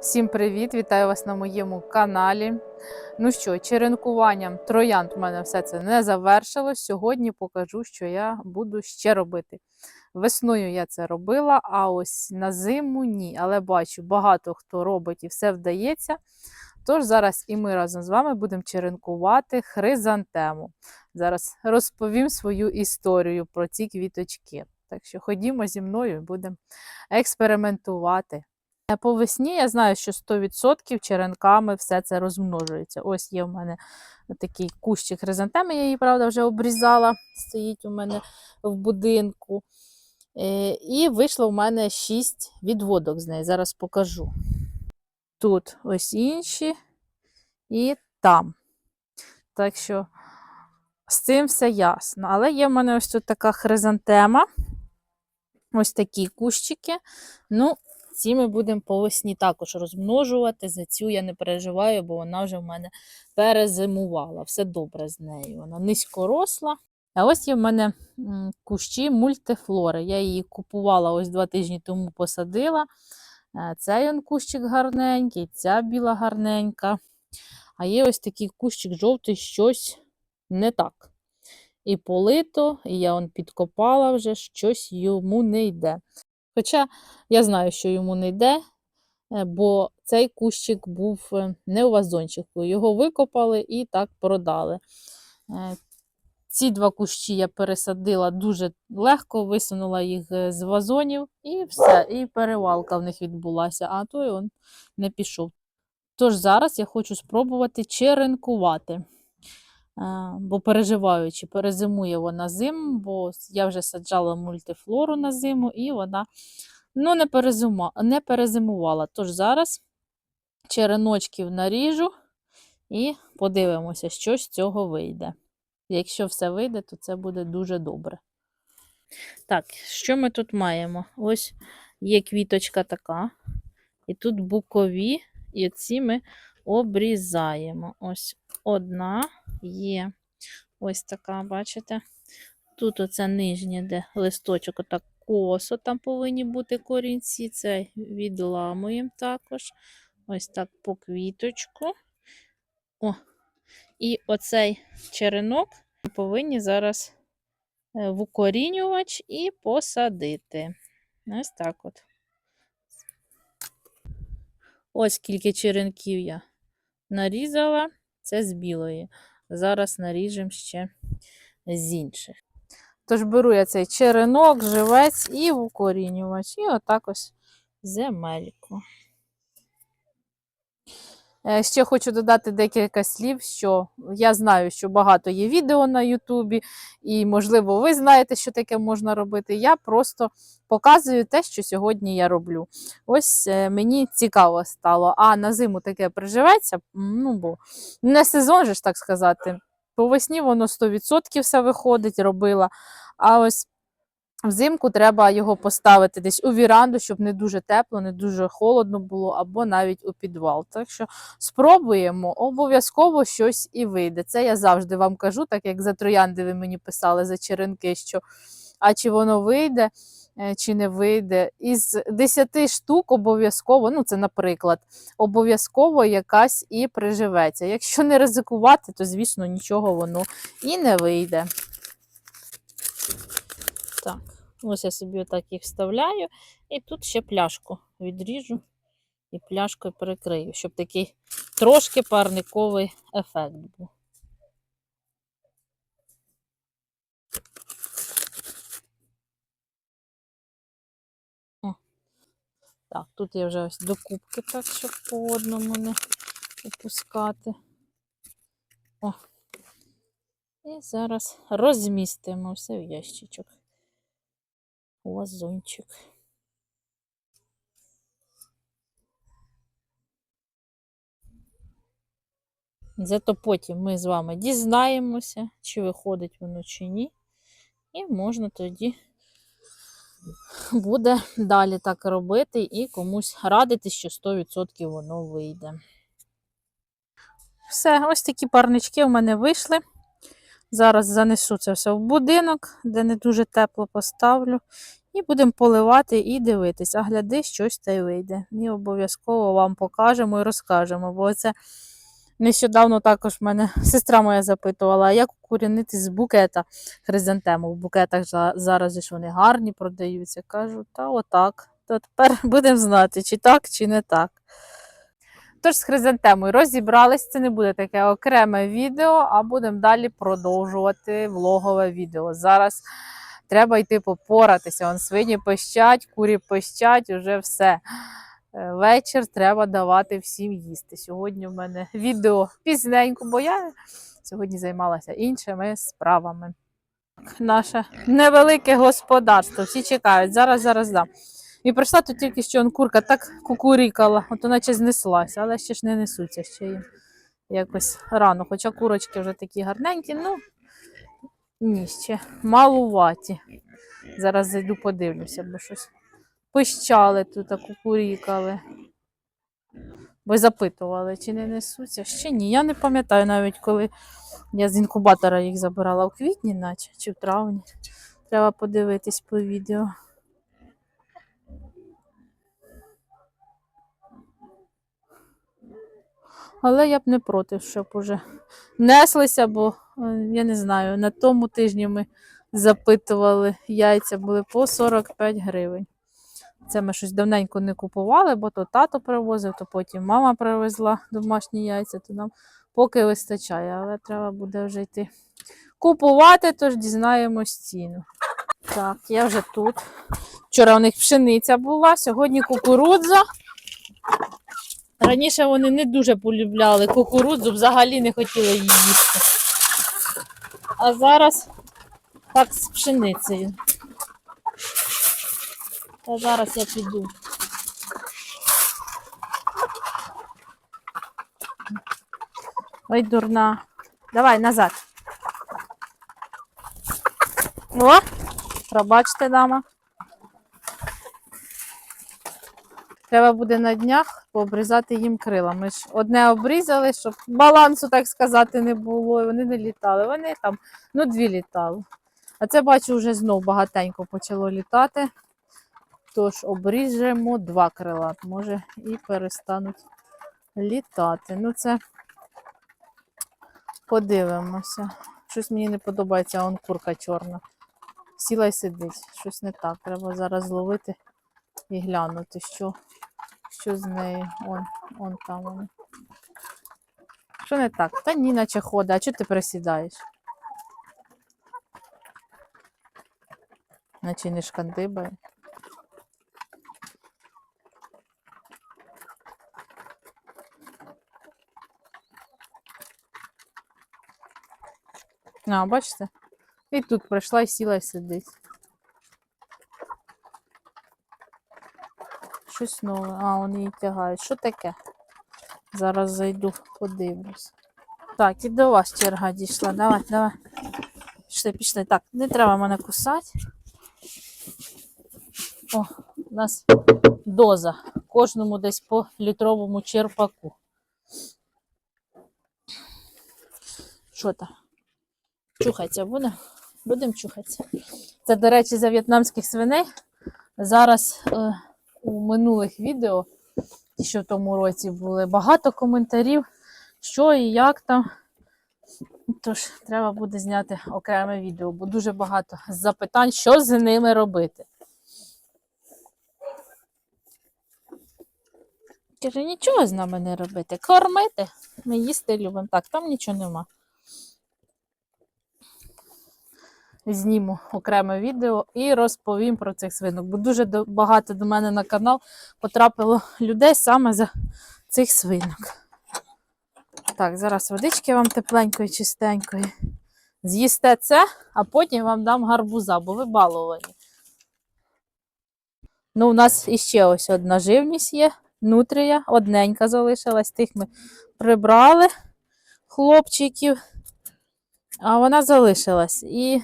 Всім привіт! Вітаю вас на моєму каналі. Ну що, черенкуванням троянд у мене все це не завершилось. Сьогодні покажу, що я буду ще робити. Весною я це робила, а ось на зиму ні. Але бачу, багато хто робить і все вдається. Тож зараз і ми разом з вами будемо черенкувати хризантему. Зараз розповім свою історію про ці квіточки. Так що ходімо зі мною і будемо експериментувати. По весні я знаю, що 100% черенками все це розмножується. Ось є в мене такий кущик хризантеми, я її, правда, вже обрізала, стоїть у мене в будинку. Е, І вийшло в мене 6 відводок з неї. Зараз покажу. Тут ось інші і там. Так що з цим все ясно. Але є в мене ось тут така хризантема. Ось такі кущики. Ну, ці ми будемо по весні також розмножувати. За цю я не переживаю, бо вона вже в мене перезимувала. Все добре з нею. Вона низькоросла. А ось є в мене кущі мультифлори. Я її купувала ось два тижні тому посадила. Е, Цей он кущик гарненький, ця біла гарненька. А є ось такий кущик жовтий, щось не так. І полито, і я он підкопала вже, щось йому не йде. Хоча я знаю, що йому не йде, е, бо цей кущик був е, не у вазончику. Його викопали і так продали. Е, Ці два кущі я пересадила дуже легко, висунула їх з вазонів і все, і перевалка в них відбулася, а той он не пішов. Тож зараз я хочу спробувати черенкувати. Бо переживаю, чи перезимує вона зиму, бо я вже саджала мультифлору на зиму, і вона ну, не, перезима, не перезимувала. Тож зараз череночків наріжу і подивимося, що з цього вийде. Якщо все вийде, то це буде дуже добре. Так, що ми тут маємо? Ось є квіточка така, і тут букові, і ці ми обрізаємо. Ось одна є ось така, бачите? Тут оце нижнє, де листочок, отак косо, там повинні бути корінці. Це відламуємо також. Ось так по квіточку. О, і оцей черенок повинні зараз е, в укорінювач і посадити. Ось так от. Ось скільки черенків я нарізала. Це з білої. Зараз наріжемо ще з інших. Тож беру я цей черенок, живець і укорінювач. І отак ось земельку. Е, Ще хочу додати декілька слів, що я знаю, що багато є відео на Ютубі, і, можливо, ви знаєте, що таке можна робити. Я просто показую те, що сьогодні я роблю. Ось е, мені цікаво стало. А на зиму таке приживеться, ну бо не сезон же ж так сказати. По весні воно 100% все виходить, робила. А ось взимку треба його поставити десь у віранду, щоб не дуже тепло, не дуже холодно було, або навіть у підвал. Так що спробуємо, обов'язково щось і вийде. Це я завжди вам кажу, так як за троянди ви мені писали за черенки, що а чи воно вийде, е, чи не вийде. Із 10 штук обов'язково, ну це наприклад, обов'язково якась і приживеться. Якщо не ризикувати, то, звісно, нічого воно і не вийде. Так, ось я собі отак їх вставляю, і тут ще пляшку відріжу і пляшкою перекрию, щоб такий трошки парниковий ефект був. О. Так, тут я вже ось до кубки, так, щоб по одному не опускати. О. І зараз розмістимо все в ящичок. Вазончик. Зато потім ми з вами дізнаємося, чи виходить воно чи ні. І можна тоді буде далі так робити і комусь радити, що 100% воно вийде. Все, ось такі парнички у мене вийшли. Зараз занесу це все в будинок, де не дуже тепло поставлю. І будемо поливати і дивитись, а гляди, щось та й вийде. І обов'язково вам покажемо і розкажемо, бо це нещодавно також мене сестра моя запитувала, як укорінити з букета хризантему. В букетах зараз ж вони гарні продаються. Кажу, та отак. То тепер будемо знати, чи так, чи не так. Тож з хризантемою розібрались, це не буде таке окреме відео, а будемо далі продовжувати влогове відео. Зараз треба йти попоратися. Вон свині пищать, курі пищать, уже все. Е, Вечір треба давати всім їсти. Сьогодні в мене відео пізненько, бо я сьогодні займалася іншими справами. Наше невелике господарство. Всі чекають. Зараз, зараз дам. І прийшла тут тільки що он курка так кукурікала, от вона наче знеслася, але ще ж не несуться ще їм якось рано. Хоча курочки вже такі гарненькі, ну ні, ще малуваті. Зараз зайду подивлюся, бо щось пищали тут, а кукурікали. Бо запитували, чи не несуться. Ще ні. Я не пам'ятаю навіть, коли я з інкубатора їх забирала в квітні, наче, чи в травні. Треба подивитись по відео. Але я б не проти, щоб уже неслися, бо е, я не знаю, на тому тижні ми запитували, яйця були по 45 гривень. Це ми щось давненько не купували, бо то тато привозив, то потім мама привезла домашні яйця, то нам поки вистачає, але треба буде вже йти купувати, тож дізнаємось ціну. Так, я вже тут. Вчора у них пшениця була, сьогодні кукурудза. Раніше вони не дуже полюбляли кукурудзу, взагалі не хотіли її їсти. А зараз так з пшеницею. Та зараз я піду. Ой, дурна. Давай назад. О, пробачте, дама. Треба буде на днях пообрізати їм крила. Ми ж одне обрізали, щоб балансу, так сказати, не було. І вони не літали. Вони там, ну, дві літали. А це бачу, вже знов багатенько почало літати. Тож обріжемо два крила. Може і перестануть літати. Ну, це подивимося. Щось мені не подобається, он курка чорна. Сіла й сидить. Щось не так. Треба зараз зловити і глянути, що, що з нею. Он, он там вони. Що не так? Та ні, наче ходить. А чого ти присідаєш? Наче не шкандибає. А, бачите? І тут прийшла і сіла і сидить. Щось нове. А, вони її тягають. Що таке? Зараз зайду, подивлюсь. Так, і до вас черга дійшла. Давай, давай. Пішли, пішли. Так, не треба мене кусати. О, у нас доза. Кожному десь по літровому черпаку. Що там? Чухатися буде? Будемо чухатися. Це, до речі, за в'єтнамських свиней. Зараз е, у минулих відео, що в тому році були, багато коментарів, що і як там. Тож, треба буде зняти окреме відео, бо дуже багато запитань, що з ними робити. Каже, нічого з нами не робити. Кормити. Ми їсти любимо. Так, там нічого нема. Зніму окреме відео і розповім про цих свинок. Бо дуже багато до мене на канал потрапило людей саме за цих свинок. Так, зараз водички вам тепленької, чистенької. З'їсте це, а потім вам дам гарбуза, бо ви баловані. Ну, у нас іще ось одна живність є. Нутрія, одненька залишилась. Тих ми прибрали хлопчиків, а вона залишилась. І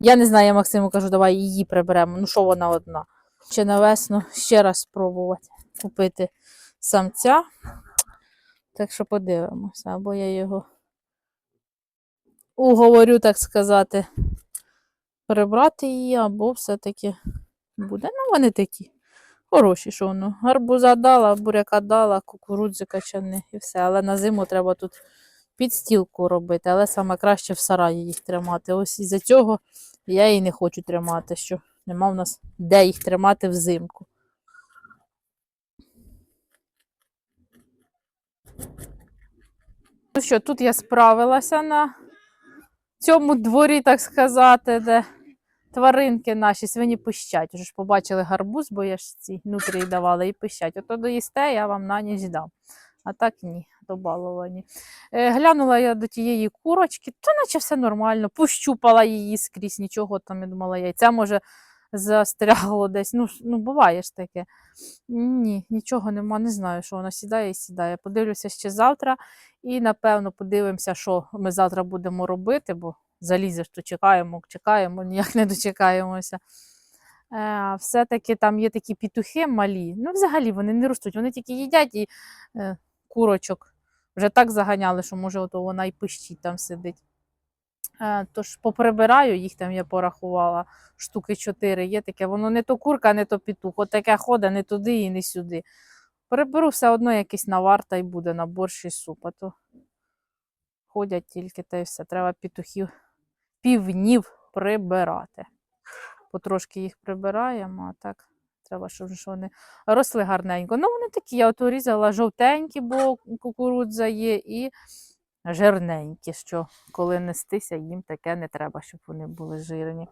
я не знаю, я Максиму кажу, давай її приберемо. Ну, що вона одна. Ще на весну ще раз спробувати купити самця. Так що подивимося, або я його уговорю, так сказати, прибрати її, або все-таки буде. Ну, вони такі. Хороші, що воно. Гарбуза дала, буряка дала, кукурудзи качани і все. Але на зиму треба тут підстілку робити, але саме краще в сараї їх тримати. Ось із-за цього я і не хочу тримати, що нема в нас де їх тримати взимку. Ну що, тут я справилася на цьому дворі, так сказати, де тваринки наші свині пищать. Уже ж побачили гарбуз, бо я ж ці нутрії давала і пищать. Ото доїсте, я вам на ніч дам. А так ні, добаловані. Е, глянула я до тієї курочки, то наче все нормально, пощупала її скрізь, нічого там, я думала, яйця може застрягло десь. Ну, ну буває ж таке. Ні, нічого нема, не знаю, що воно сідає і сідає. Подивлюся ще завтра і, напевно, подивимося, що ми завтра будемо робити, бо залізеш, то чекаємо, чекаємо, ніяк не дочекаємося. Е, все-таки там є такі петухи малі. Ну, взагалі вони не ростуть, вони тільки їдять і е, курочок вже так заганяли, що може ото вона і пищить там сидить. Е, тож поприбираю, їх там я порахувала, штуки чотири є таке. Воно не то курка, не то петух. От таке ходить не туди і не сюди. Приберу все одно якийсь навар та й буде на борщ і суп. А то ходять тільки та й все. Треба петухів півнів прибирати. Потрошки їх прибираємо, а так треба, щоб вони росли гарненько. Ну, вони такі, я от різала жовтенькі, бо кукурудза є, і жирненькі, що коли нестися, їм таке не треба, щоб вони були жирні.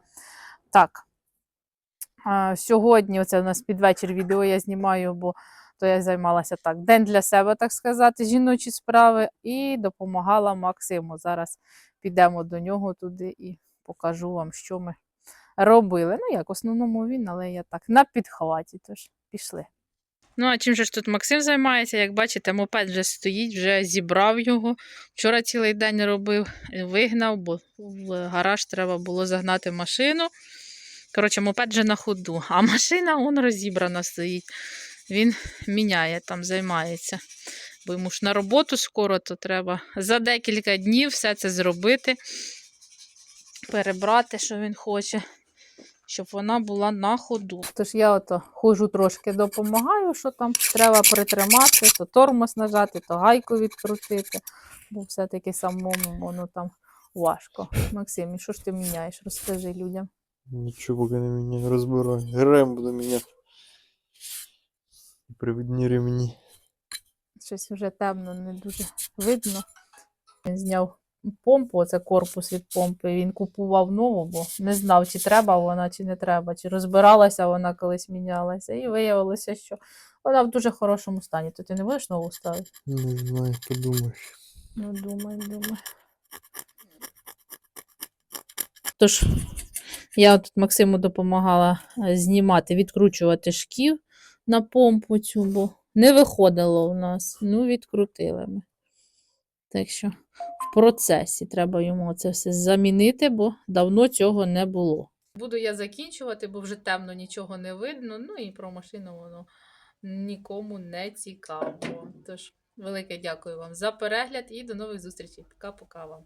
Так. Сьогодні, оце у нас під вечір відео я знімаю, бо то я займалася так. День для себе, так сказати, жіночі справи, і допомагала Максиму. Зараз підемо до нього туди і покажу вам, що ми робили. Ну, як в основному він, але я так на підхваті, тож пішли. Ну, а чим же ж тут Максим займається? Як бачите, мопед вже стоїть, вже зібрав його. Вчора цілий день робив, вигнав, бо в гараж треба було загнати машину. Коротше, мопед вже на ходу, а машина он розібрана стоїть. Він міняє там, займається. Бо йому ж на роботу скоро, то треба за декілька днів все це зробити, перебрати, що він хоче, щоб вона була на ходу. Тож я ото ходжу трошки допомагаю, що там треба притримати, то тормоз нажати, то гайку відкрутити, бо все-таки самому воно там важко. Максим, і що ж ти міняєш? Розкажи людям. Нічого поки не міняю, розбираю. Грем буду міняти. Привідні ремні. Щось вже темно, не дуже видно. Він зняв помпу, оце корпус від помпи. Він купував нову, бо не знав, чи треба вона, чи не треба, чи розбиралася вона колись мінялася. І виявилося, що вона в дуже хорошому стані. То ти не будеш нову ставити? Не знаю, подумаєш. Ну, думай, думай. Тож, я тут Максиму допомагала е, знімати, відкручувати шків на помпу цю, бо не виходило у нас. Ну, відкрутили ми. Так що в процесі треба йому це все замінити, бо давно цього не було. Буду я закінчувати, бо вже темно нічого не видно. Ну і про машину воно нікому не цікаво. Тож, велике дякую вам за перегляд і до нових зустрічей. Пока-пока вам.